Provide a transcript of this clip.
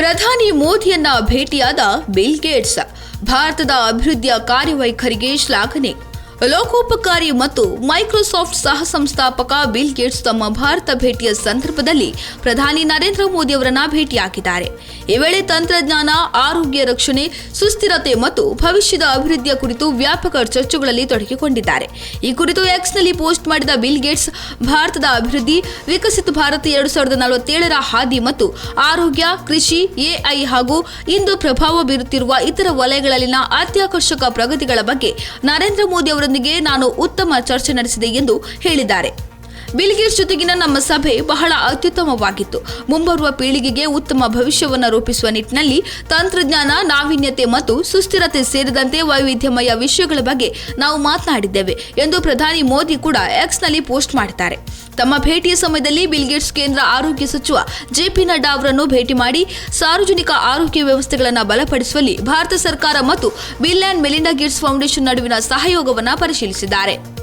ಪ್ರಧಾನಿ ಮೋದಿಯನ್ನ ಭೇಟಿಯಾದ bill Gates. ಭಾರತದ ಅಭಿವೃದ್ಧಿಯ ಕಾರ್ಯವೈಖರಿಗೆ ಶ್ಲಾಘನೆ. ಲೋಕೋಪಕಾರಿ ಮತ್ತು ಮೈಕ್ರೋಸಾಫ್ಟ್ ಸಹ ಸಂಸ್ಥಾಪಕ ಬಿಲ್ ಗೇಟ್ಸ್ ತಮ್ಮ ಭಾರತ ಭೇಟಿಯ ಸಂದರ್ಭದಲ್ಲಿ ಪ್ರಧಾನಿ ನರೇಂದ್ರ ಮೋದಿ ಅವರನ್ನ ಭೇಟಿಯಾಗಿದ್ದಾರೆ. ಈ ವೇಳೆ ತಂತ್ರಜ್ಞಾನ, ಆರೋಗ್ಯ ರಕ್ಷಣೆ, ಸುಸ್ಥಿರತೆ ಮತ್ತು ಭವಿಷ್ಯದ ಅಭಿವೃದ್ಧಿಯ ಕುರಿತು ವ್ಯಾಪಕ ಚರ್ಚೆಗಳಲ್ಲಿ ತೊಡಗಿಕೊಂಡಿದ್ದಾರೆ. ಈ ಕುರಿತು ಎಕ್ಸ್ನಲ್ಲಿ ಪೋಸ್ಟ್ ಮಾಡಿದ ಬಿಲ್ ಗೇಟ್ಸ್, ಭಾರತದ ಅಭಿವೃದ್ಧಿ, ವಿಕಸಿತ ಭಾರತ ಎರಡು ಸಾವಿರದ ನಲವತ್ತೇಳರ ಹಾದಿ ಮತ್ತು ಆರೋಗ್ಯ, ಕೃಷಿ, ಎಐ ಹಾಗೂ ಇಂದು ಪ್ರಭಾವ ಬೀರುತ್ತಿರುವ ಇತರ ವಲಯಗಳಲ್ಲಿನ ಅತ್ಯಾಕರ್ಷಕ ಪ್ರಗತಿಗಳ ಬಗ್ಗೆ ನರೇಂದ್ರ ಮೋದಿ ಅವರೊಂದಿಗೆ ನಾನು ಉತ್ತಮ ಚರ್ಚೆ ನಡೆಸಿದೆ ಎಂದು ಹೇಳಿದ್ದಾರೆ. ಬಿಲ್ಗೇಟ್ಸ್ ಜೊತೆಗಿನ ನಮ್ಮ ಸಭೆ ಬಹಳ ಅತ್ಯುತ್ತಮವಾಗಿತ್ತು. ಮುಂಬರುವ ಪೀಳಿಗೆಗೆ ಉತ್ತಮ ಭವಿಷ್ಯವನ್ನು ರೂಪಿಸುವ ನಿಟ್ಟಿನಲ್ಲಿ ತಂತ್ರಜ್ಞಾನ, ನಾವೀನ್ಯತೆ ಮತ್ತು ಸುಸ್ಥಿರತೆ ಸೇರಿದಂತೆ ವೈವಿಧ್ಯಮಯ ವಿಷಯಗಳ ಬಗ್ಗೆ ನಾವು ಮಾತನಾಡಿದ್ದೇವೆ ಎಂದು ಪ್ರಧಾನಿ ಮೋದಿ ಕೂಡ ಎಕ್ಸ್ನಲ್ಲಿ ಪೋಸ್ಟ್ ಮಾಡಿದ್ದಾರೆ. ತಮ್ಮ ಭೇಟಿಯ ಸಮಯದಲ್ಲಿ ಬಿಲ್ಗೇಟ್ಸ್ ಕೇಂದ್ರ ಆರೋಗ್ಯ ಸಚಿವ ಜೆಪಿ ನಡ್ಡಾ ಅವರನ್ನು ಭೇಟಿ ಮಾಡಿ ಸಾರ್ವಜನಿಕ ಆರೋಗ್ಯ ವ್ಯವಸ್ಥೆಗಳನ್ನು ಬಲಪಡಿಸುವಲ್ಲಿ ಭಾರತ ಸರ್ಕಾರ ಮತ್ತು Bill and Melinda Gates Foundation ನಡುವಿನ ಸಹಯೋಗವನ್ನು ಪರಿಶೀಲಿಸಿದ್ದಾರೆ.